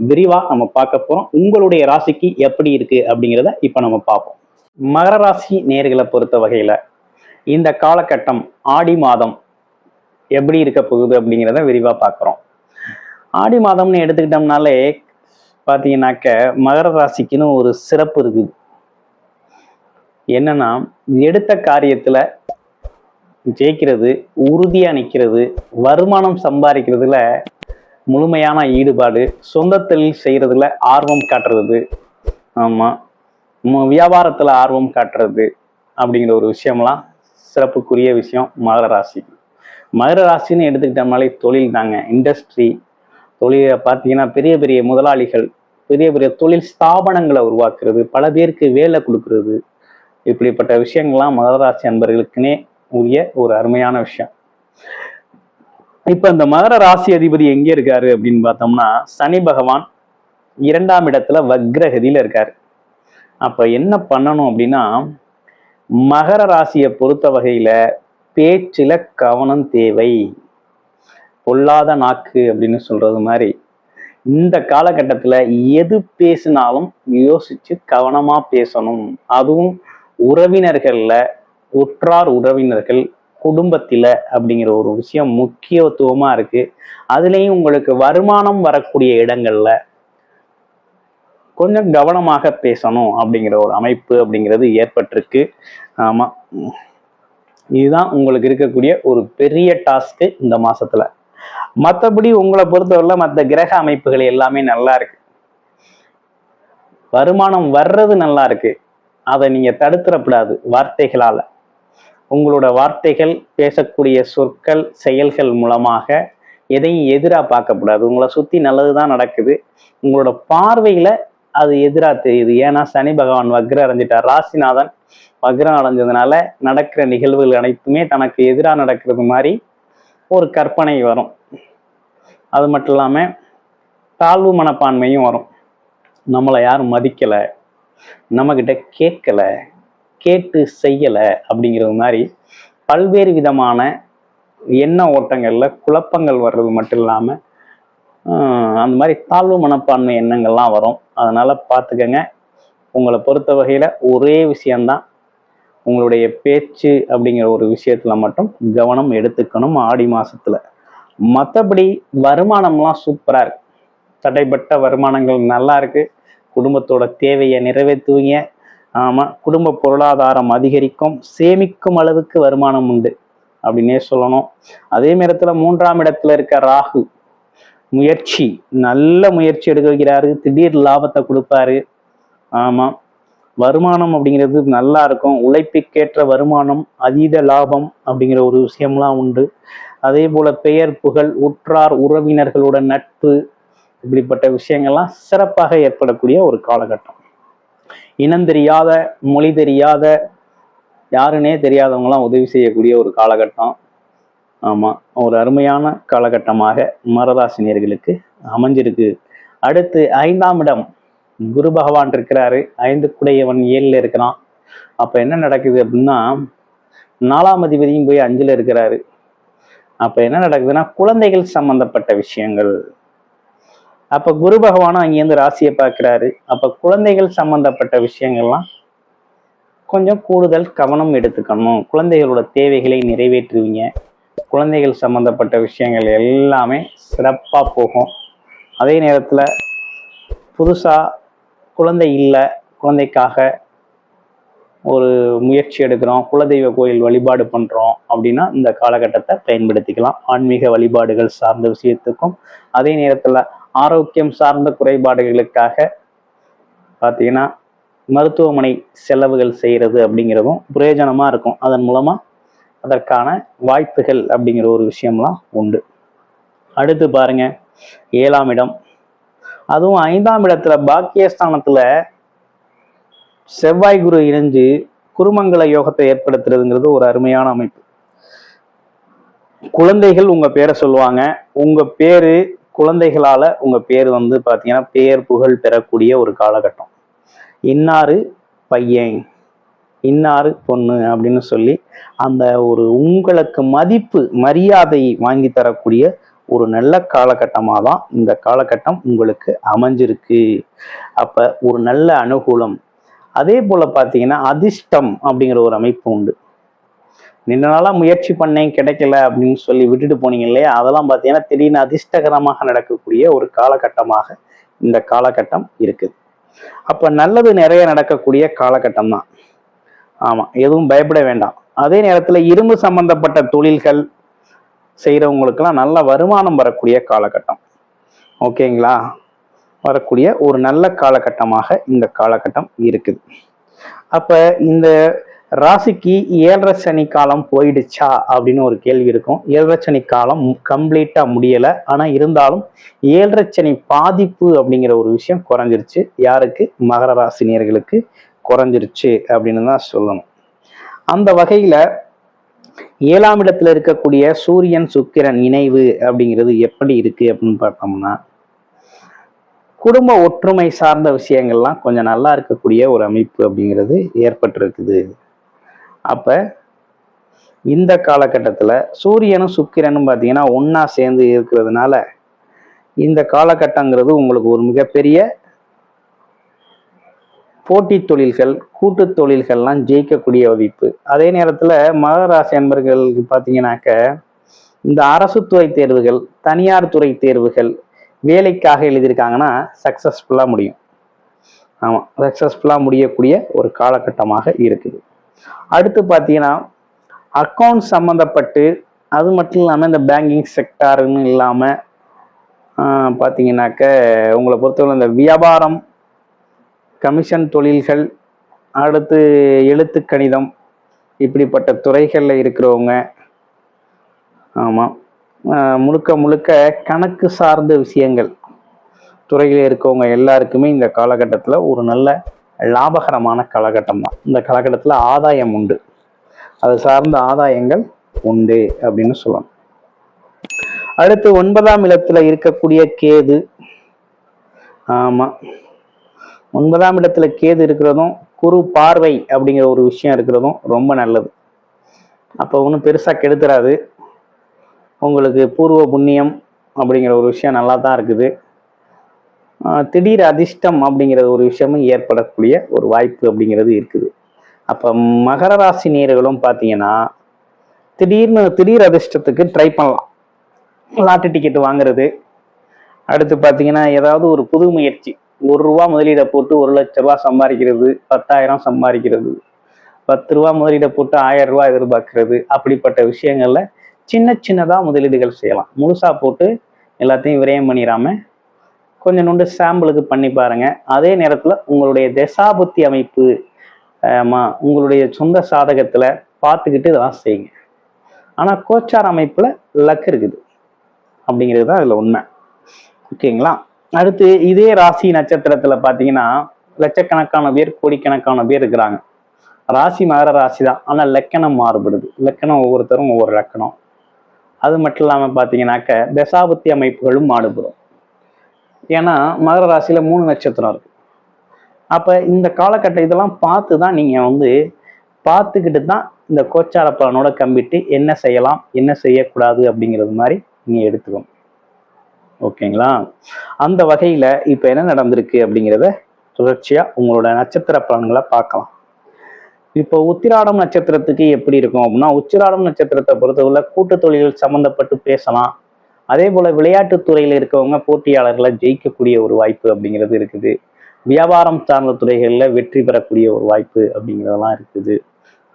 விரிவா நம்ம பார்க்க போறோம். உங்களுடைய ராசிக்கு எப்படி இருக்கு அப்படிங்கிறத இப்ப நம்ம பார்ப்போம். மகர ராசி நேர்களை பொறுத்த வகையில இந்த காலகட்டம் ஆடி மாதம் எப்படி இருக்க போகுது அப்படிங்கிறத விரிவா பார்க்குறோம். ஆடி மாதம்னு எடுத்துக்கிட்டோம்னாலே பார்த்தீங்கன்னாக்க மகர ராசிக்குன்னு ஒரு சிறப்பு இருக்குது. என்னன்னா எடுத்த காரியத்துல ஜெயிக்கிறது உறுதியா நிக்கிறது வருமானம் சம்பாதிக்கிறதுல முழுமையான ஈடுபாடு சொந்த தொழில் செய்கிறதுல ஆர்வம் காட்டுறது. ஆமாம் வியாபாரத்தில் ஆர்வம் காட்டுறது அப்படிங்கிற ஒரு விஷயம்லாம் சிறப்புக்குரிய விஷயம். மகர ராசி. மகர ராசின்னு எடுத்துக்கிட்டோம்னாலே தொழில் தாங்க. இண்டஸ்ட்ரி தொழிலை பார்த்தீங்கன்னா பெரிய பெரிய முதலாளிகள் பெரிய பெரிய தொழில் ஸ்தாபனங்களை உருவாக்குறது பல பேருக்கு வேலை கொடுக்கறது. இப்படிப்பட்ட விஷயங்கள்லாம் மகர ராசி அன்பர்களுக்குனே உரிய ஒரு அருமையான விஷயம். இப்ப இந்த மகர ராசி அதிபதி எங்க இருக்காரு அப்படின்னு பார்த்தோம்னா சனி பகவான் இரண்டாம் இடத்துல வக்ரகதியில இருக்காரு. அப்ப என்ன பண்ணணும் அப்படின்னா மகர ராசியை பொறுத்த வகையில பேச்சில கவனம் தேவை. பொல்லாத நாக்கு அப்படின்னு சொல்றது மாதிரி. இந்த காலகட்டத்துல எது பேசினாலும் யோசிச்சு கவனமா பேசணும். அதுவும் உறவினர்கள்ல உற்றார் உறவினர்கள் குடும்பத்தில் அப்படிங்கிற ஒரு விஷயம் முக்கியத்துவமாக இருக்குது அதுலேயும் உங்களுக்கு வருமானம் வரக்கூடிய இடங்களில் கொஞ்சம் கவனமாக பேசணும் அப்படிங்கிற ஒரு அமைப்பு அப்படிங்கிறது ஏற்பட்டிருக்கு. ஆமாம் இதுதான் உங்களுக்கு இருக்கக்கூடிய ஒரு பெரிய டாஸ்க்கு இந்த மாதத்தில் மற்றபடி உங்களை பொறுத்தவரையில மற்ற கிரக அமைப்புகள் எல்லாமே நல்லா இருக்கு. வருமானம் வர்றது நல்லா இருக்கு. அதை நீங்கள் தடுத்துடக்கூடாது வார்த்தைகளால். உங்களோட வார்த்தைகள் பேசக்கூடிய சொற்கள் செயல்கள் மூலமாக எதையும் எதிராக பார்க்கக்கூடாது. உங்களை சுத்தி நல்லதுதான் நடக்குது. உங்களோட பார்வையில் அது எதிராக தெரியுது. ஏன்னா சனி பகவான் வக்ரம் அடைஞ்சிட்டார் ராசிநாதன் வக்ரம் அடைஞ்சதுனால நடக்கிற நிகழ்வுகள் அனைத்துமே தனக்கு எதிராக நடக்கிறது மாதிரி ஒரு கற்பனை வரும். அது மட்டும் இல்லாமல் தாழ்வு மனப்பான்மையும் வரும். நம்மளை யாரும் மதிக்கலை. நம்மக்கிட்ட கேட்கலை. கேட்டு செய்யலை அப்படிங்கிறது மாதிரி பல்வேறு விதமான எண்ண ஓட்டங்களில் குழப்பங்கள் வர்றது மட்டும் இல்லாமல் அந்த மாதிரி தாழ்வு மனப்பான்மை எண்ணங்கள்லாம் வரும். அதனால் பார்த்துக்கங்க. உங்களை பொறுத்த வகையில் ஒரே விஷயம்தான். உங்களுடைய பேச்சு அப்படிங்கிற ஒரு விஷயத்தில் மட்டும் கவனம் எடுத்துக்கணும் ஆடி மாதத்தில் மற்றபடி வருமானம்லாம் சூப்பராக இருக்குது தடைப்பட்ட வருமானங்கள் நல்லா இருக்குது குடும்பத்தோட தேவையை நிறைவேற்றுவீங்க. ஆமா குடும்ப பொருளாதாரம் அதிகரிக்கும் சேமிக்கும் அளவுக்கு வருமானம் உண்டு அப்படின்னே சொல்லணும். அதே நேரத்துல மூன்றாம் இடத்துல இருக்க ராகு முயற்சி நல்ல முயற்சி எடுக்கிறாரு திடீர் லாபத்தை கொடுப்பாரு. ஆமா வருமானம் அப்படிங்கிறது நல்லா இருக்கும் உழைப்புக்கேற்ற வருமானம் அதீத லாபம் அப்படிங்கிற ஒரு விஷயம்லாம் உண்டு. அதே போல பெயர் புகழ் உற்றார் உறவினர்களுடன் நட்பு இப்படிப்பட்ட விஷயங்கள்லாம் சிறப்பாக ஏற்படக்கூடிய ஒரு காலகட்டம். இனம் தெரியாத மொழி தெரியாத யாருன்னே தெரியாதவங்களாம் உதவி செய்யக்கூடிய ஒரு காலகட்டம். ஆமாம் ஒரு அருமையான காலகட்டமாக மரராசினியர்களுக்கு அமைஞ்சிருக்கு. அடுத்து ஐந்தாம் இடம் குரு பகவான் இருக்கிறாரு. ஐந்து குடையவன் ஏழில் இருக்கிறான். அப்போ என்ன நடக்குது அப்படின்னா நாலாம் அதிபதியும் போய் அஞ்சில் இருக்கிறாரு. அப்போ என்ன நடக்குதுன்னா குழந்தைகள் சம்பந்தப்பட்ட விஷயங்கள். அப்போ குரு பகவானும் அங்கேருந்து ராசியை பார்க்குறாரு. அப்போ குழந்தைகள் சம்பந்தப்பட்ட விஷயங்கள்லாம் கொஞ்சம் கூடுதல் கவனம் எடுத்துக்கணும். குழந்தைகளோட தேவைகளை நிறைவேற்றுவீங்க. குழந்தைகள் சம்பந்தப்பட்ட விஷயங்கள் எல்லாமே சிறப்பாக போகும். அதே நேரத்தில் புதுசாக குழந்தை இல்லை குழந்தைக்காக ஒரு முயற்சி எடுக்கிறோம் குலதெய்வ கோயில் வழிபாடு பண்ணுறோம் அப்படின்னா இந்த காலகட்டத்தை பயன்படுத்திக்கலாம். ஆன்மீக வழிபாடுகள் சார்ந்த விஷயத்துக்கும் அதே நேரத்தில் ஆரோக்கியம் சார்ந்த குறைபாடுகளுக்காக பார்த்தீங்கன்னா மருத்துவமனை செலவுகள் செய்கிறது அப்படிங்கிறதும் பிரயோஜனமாக இருக்கும். அதன் மூலமாக அதற்கான வாய்ப்புகள் அப்படிங்கிற ஒரு விஷயம்லாம் உண்டு. அடுத்து பாருங்க. ஏழாம் இடம். அதுவும் ஐந்தாம் இடத்துல பாக்கியஸ்தானத்துல செவ்வாய் குரு இணைஞ்சு குருமங்கல யோகத்தை ஏற்படுத்துறதுங்கிறது ஒரு அருமையான அமைப்பு. குழந்தைகள் உங்க பேரை சொல்லுவாங்க. உங்க பேரு குழந்தைகளால உங்க பேர் வந்து பாத்தீங்கன்னா பேர் புகழ் பெறக்கூடிய ஒரு காலகட்டம். இன்னாரு பையன் இன்னாரு பொண்ணு அப்படின்னு சொல்லி அந்த ஒரு உங்களுக்கு மதிப்பு மரியாதை வாங்கி தரக்கூடிய ஒரு நல்ல காலகட்டமாக தான் இந்த காலகட்டம் உங்களுக்கு அமைஞ்சிருக்கு. அப்போ ஒரு நல்ல அனுகூலம். அதே போல் பார்த்தீங்கன்னா அதிர்ஷ்டம் அப்படிங்கிற ஒரு அமைப்பு உண்டு. நின்ன நாளாக முயற்சி பண்ணேன் கிடைக்கல அப்படின்னு சொல்லி விட்டுட்டு போனீங்க இல்லையா? அதெல்லாம் பார்த்தீங்கன்னா திடீர்னு அதிர்ஷ்டகரமாக நடக்கக்கூடிய ஒரு காலகட்டமாக இந்த காலகட்டம் இருக்குது. அப்போ நல்லது நிறைய நடக்கக்கூடிய காலகட்டம் தான். ஆமாம் எதுவும் பயப்பட வேண்டாம். அதே நேரத்தில் இரும்பு சம்பந்தப்பட்ட தொழில்கள் செய்கிறவங்களுக்கெல்லாம் நல்ல வருமானம் வரக்கூடிய காலகட்டம். ஓகேங்களா? வரக்கூடிய ஒரு நல்ல காலகட்டமாக இந்த காலகட்டம் இருக்குது. அப்போ இந்த ராசிக்கு ஏழரை சனி காலம் போயிடுச்சா அப்படின்னு ஒரு கேள்வி இருக்கும். ஏழரை சனி காலம் கம்ப்ளீட்டாக முடியலை. ஆனால் இருந்தாலும் ஏழரை சனி பாதிப்பு அப்படிங்கிற ஒரு விஷயம் குறைஞ்சிருச்சு. யாருக்கு? மகர ராசினியர்களுக்கு குறைஞ்சிருச்சு அப்படின்னு தான் சொல்லணும். அந்த வகையில் ஏழாம் இடத்துல இருக்கக்கூடிய சூரியன் சுக்கிரன் இணைவு அப்படிங்கிறது எப்படி இருக்கு அப்படின்னு பார்த்தோம்னா குடும்ப ஒற்றுமை சார்ந்த விஷயங்கள்லாம் கொஞ்சம் நல்லா இருக்கக்கூடிய ஒரு அமைப்பு அப்படிங்கிறது ஏற்பட்டிருக்குது. அப்ப இந்த காலகட்டத்தில் சூரியனும் சுக்கிரனும் பார்த்தீங்கன்னா ஒன்றா சேர்ந்து இருக்கிறதுனால இந்த காலகட்டங்கிறது உங்களுக்கு ஒரு மிகப்பெரிய போட்டி தொழில்கள் கூட்டு தொழில்கள்லாம் ஜெயிக்கக்கூடிய வதிப்பு அதே நேரத்தில் மகராசி அன்பர்களுக்கு பார்த்தீங்கன்னாக்க இந்த அரசு துறை தேர்வுகள் தனியார் துறை தேர்வுகள் வேலைக்காக எழுதியிருக்காங்கன்னா சக்ஸஸ்ஃபுல்லாக முடியும். ஆமாம் சக்ஸஸ்ஃபுல்லாக முடியக்கூடிய ஒரு காலகட்டமாக இருக்குது. அடுத்து பார்த்தீங்கன்னா அக்கௌண்ட் சம்மந்தப்பட்டு அது மட்டும் இல்லாமல் இந்த பேங்கிங் செக்டாருன்னு இல்லாமல் பார்த்தீங்கன்னாக்க உங்களை பொறுத்தவரை இந்த வியாபாரம் கமிஷன் தொழில்கள் அடுத்து எழுத்து கணிதம் இப்படிப்பட்ட துறைகளில் இருக்கிறவங்க ஆமாம் முழுக்க முழுக்க கணக்கு சார்ந்த விஷயங்கள் துறையில் இருக்கவங்க எல்லாருக்குமே இந்த காலகட்டத்தில் ஒரு நல்ல லாபகரமான காலகட்டம் தான். இந்த காலகட்டத்தில் ஆதாயம் உண்டு. அது சார்ந்த ஆதாயங்கள் உண்டு அப்படின்னு சொல்லலாம் அடுத்து ஒன்பதாம் இடத்துல இருக்கக்கூடிய கேது. ஆமாம் ஒன்பதாம் இடத்துல கேது இருக்கிறதும் குரு பார்வை அப்படிங்கிற ஒரு விஷயம் இருக்கிறதும் ரொம்ப நல்லது. அப்போ ஒன்றும் பெருசாக கெடுத்துறாது. உங்களுக்கு பூர்வ புண்ணியம் அப்படிங்கிற ஒரு விஷயம் நல்லா தான் இருக்குது. திடீர் அதிர்ஷ்டம் அப்படிங்கிறது ஒரு விஷயமும் ஏற்படக்கூடிய ஒரு வாய்ப்பு அப்படிங்கிறது இருக்குது. அப்போ மகர ராசி நேர்களும் பார்த்தீங்கன்னா திடீர்னு திடீர் அதிர்ஷ்டத்துக்கு ட்ரை பண்ணலாம். லாட்டரி டிக்கெட் வாங்குறது. அடுத்து பார்த்தீங்கன்னா ஏதாவது ஒரு புது முயற்சி. ஒரு ரூபா முதலீடை போட்டு ஒரு லட்ச ரூபா சம்பாதிக்கிறது பத்தாயிரம் சம்பாதிக்கிறது பத்து ரூபா முதலீடை போட்டு ஆயிரம் ரூபா எதிர்பார்க்கறது அப்படிப்பட்ட விஷயங்கள்ல சின்ன சின்னதாக முதலீடுகள் செய்யலாம். முழுசாக போட்டு எல்லாத்தையும் விரயம் பண்ணிடாம கொஞ்சம் நொண்டு சாம்பிளுக்கு பண்ணி பாருங்க. அதே நேரத்துல உங்களுடைய தசாபுத்தி அமைப்பு உங்களுடைய சொந்த சாதகத்துல பார்த்துக்கிட்டு இதெல்லாம் செய்யுங்க. ஆனா கோச்சார் அமைப்புல லக் இருக்குது. அப்படிங்கிறது தான் அதுல உண்மை. ஓகேங்களா அடுத்து இதே ராசி நட்சத்திரத்துல பாத்தீங்கன்னா லட்சக்கணக்கான பேர் கோடிக்கணக்கான பேர் இருக்கிறாங்க. ராசி மகர ராசி தான். ஆனால் லக்கணம் மாறுபடுது. லக்கணம் ஒவ்வொருத்தரும் ஒவ்வொரு லக்கணம். அது மட்டும் இல்லாமல் பார்த்தீங்கன்னாக்க தசாபுத்தி அமைப்புகளும் மாறுபடும். ஏன்னா மகர ராசியில் மூணு நட்சத்திரம் இருக்கு. அப்ப இந்த காலகட்டம் இதெல்லாம் பார்த்து தான் நீங்க வந்து பார்த்துக்கிட்டு தான் இந்த கோச்சார பலனோட கம்பிட்டு என்ன செய்யலாம் என்ன செய்யக்கூடாது அப்படிங்கிறது மாதிரி நீங்க எடுத்துக்கணும். ஓகேங்களா? அந்த வகையில இப்ப என்ன நடந்திருக்கு அப்படிங்கிறத தொடர்ச்சியாக உங்களோட நட்சத்திர பலன்களை பார்க்கலாம். இப்போ உத்திராடம் நட்சத்திரத்துக்கு எப்படி இருக்கும் அப்படின்னா உத்திராடம் நட்சத்திரத்தை பொறுத்தவரை கூட்டு தொழில்கள் சம்மந்தப்பட்டு பேசலாம். அதே போல விளையாட்டுத்துறையில் இருக்கவங்க போட்டியாளர்களை ஜெயிக்கக்கூடிய ஒரு வாய்ப்பு அப்படிங்கிறது இருக்குது. வியாபாரம் சார்ந்த துறைகளில் வெற்றி பெறக்கூடிய ஒரு வாய்ப்பு அப்படிங்கிறதெல்லாம் இருக்குது.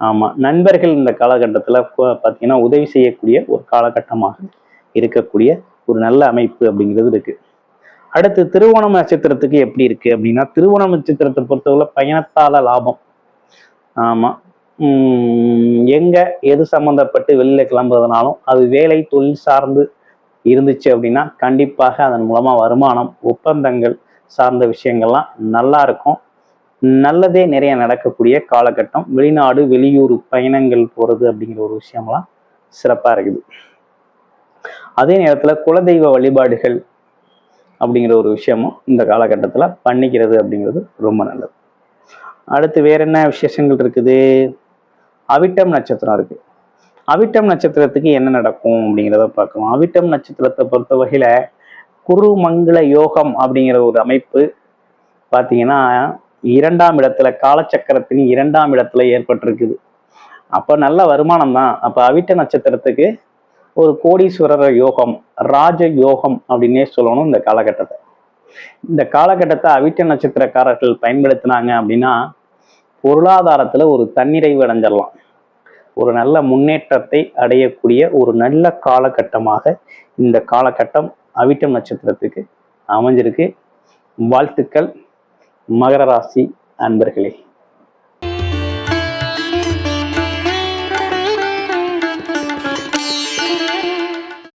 ஆமாம் நண்பர்கள் இந்த காலகட்டத்தில் பார்த்தீங்கன்னா உதவி செய்யக்கூடிய ஒரு காலகட்டமாக இருக்கக்கூடிய ஒரு நல்ல அமைப்பு அப்படிங்கிறது இருக்குது அடுத்து திருவோணம் நட்சத்திரத்துக்கு எப்படி இருக்குது அப்படின்னா திருவோணம் நட்சத்திரத்தை பொறுத்தவரை பயணத்தால லாபம். ஆமாம் எங்கே எது சம்மந்தப்பட்டு வெளியில் கிளம்புறதுனாலும் அது வேலை தொழில் சார்ந்து இருந்துச்சு அப்படின்னா கண்டிப்பாக அதன் மூலமாக வருமானம் ஒப்பந்தங்கள் சார்ந்த விஷயங்கள்லாம் நல்லா இருக்கும். நல்லதே நிறைய நடக்கக்கூடிய காலகட்டம். வெளிநாடு வெளியூர் பயணங்கள் போகிறது அப்படிங்கிற ஒரு விஷயம்லாம் சிறப்பாக இருக்குது. அதே நேரத்தில் குலதெய்வ வழிபாடுகள் அப்படிங்கிற ஒரு விஷயமும் இந்த காலகட்டத்தில் பண்ணிக்கிறது அப்படிங்கிறது ரொம்ப நல்லது. அடுத்து வேற என்ன விசேஷங்கள் இருக்குது? அவிட்டம் நட்சத்திரம் இருக்குது அவிட்டம் நட்சத்திரத்துக்கு என்ன நடக்கும் அப்படிங்கிறத பார்க்கலாம். அவிட்டம் நட்சத்திரத்தை பொறுத்த வகையில் குரு மங்கள யோகம் அப்படிங்கிற ஒரு அமைப்பு பார்த்தீங்கன்னா இரண்டாம் இடத்துல காலச்சக்கரத்தின் இரண்டாம் இடத்துல ஏற்பட்டிருக்குது. அப்போ நல்ல வருமானம் தான். அப்போ அவிட்ட நட்சத்திரத்துக்கு ஒரு கோடீஸ்வரர் யோகம் ராஜ யோகம் அப்படின்னே சொல்லணும் இந்த காலகட்டத்தை. இந்த காலகட்டத்தை அவிட்ட நட்சத்திரக்காரர்கள் பயன்படுத்தினாங்க அப்படின்னா பொருளாதாரத்தில் ஒரு தன்னிறைவு அடைஞ்சிடலாம். ஒரு நல்ல முன்னேற்றத்தை அடையக்கூடிய ஒரு நல்ல காலகட்டமாக இந்த காலகட்டம் அவிட்டம் நட்சத்திரத்துக்கு அமைஞ்சிருக்கு. வாழ்த்துக்கள். மகர ராசி அன்பர்களே.